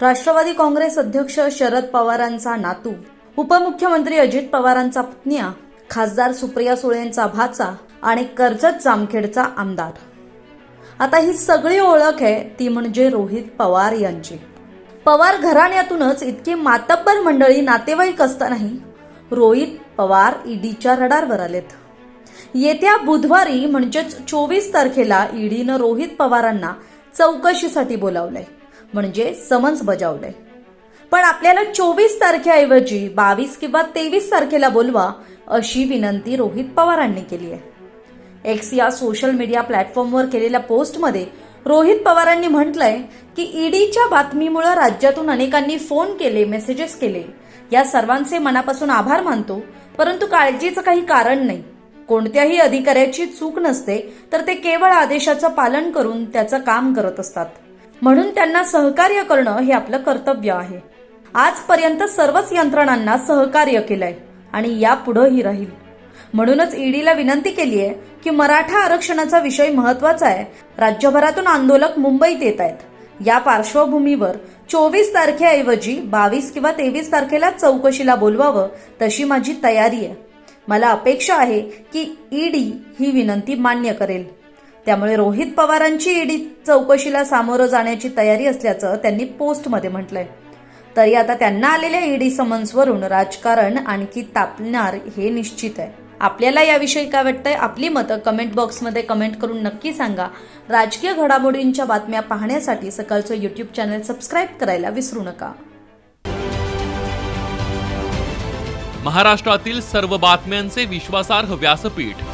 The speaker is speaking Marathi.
राष्ट्रवादी काँग्रेस अध्यक्ष शरद पवारांचा नातू उपमुख्यमंत्री अजित पवारांचा पुतण्या खासदार सुप्रिया सुळेंचा भाचा आणि कर्जत जामखेडचा आमदार. आता ही सगळी ओळख आहे ती म्हणजे रोहित पवार यांची. पवार घराण्यातूनच इतकी मातब्बर मंडळी नातेवाईक असतानाही रोहित पवार ईडीच्या रडारवर आलेत. येत्या बुधवारी म्हणजेच चोवीस तारखेला ईडीनं रोहित पवारांना चौकशीसाठी बोलावलंय. म्हणजे समन्स बजावलंय. पण आपल्याला चोवीस तारखेऐवजी बावीस किंवा तेवीस तारखेला बोलवा अशी विनंती रोहित पवारांनी केली आहे. एक्स या सोशल मीडिया प्लॅटफॉर्मवर केलेल्या पोस्टमध्ये रोहित पवारांनी म्हटलंय की ईडीच्या बातमीमुळे राज्यातून अनेकांनी फोन केले मेसेजेस केले. या सर्वांचे मनापासून आभार मानतो परंतु काळजीचं काही कारण नाही. कोणत्याही अधिकाऱ्याची चूक नसते तर ते केवळ आदेशाचं पालन करून त्याचं काम करत असतात. म्हणून त्यांना सहकार्य करणं हे आपलं कर्तव्य आहे. आजपर्यंत सर्वच यंत्रणांना सहकार्य केलंय आणि यापुढंही राहील. म्हणूनच ईडीला विनंती केली आहे की मराठा आरक्षणाचा विषय महत्त्वाचा आहे. राज्यभरातून आंदोलक मुंबईत येत आहेत. या पार्श्वभूमीवर चोवीस तारखेऐवजी बावीस किंवा तेवीस तारखेला चौकशीला बोलवावं तशी माझी तयारी आहे. मला अपेक्षा आहे की ईडी ही विनंती मान्य करेल. त्यामुळे रोहित पवारांची ईडी चौकशीला सामोरं जाण्याची तयारी असल्याचं त्यांनी पोस्टमध्ये म्हटलंय. तरी आता त्यांना आलेल्या ईडी समन्सवरून राजकारण आणखी तापणार हे निश्चित आहे. आपल्याला याविषयी काय वाटतंय? आपली मतं कमेंट बॉक्समध्ये कमेंट करून नक्की सांगा. राजकीय घडामोडींच्या बातम्या पाहण्यासाठी सकाळचं युट्यूब चॅनल सबस्क्राईब करायला विसरू नका. महाराष्ट्रातील सर्व बातम्यांचे विश्वासार्ह व्यासपीठ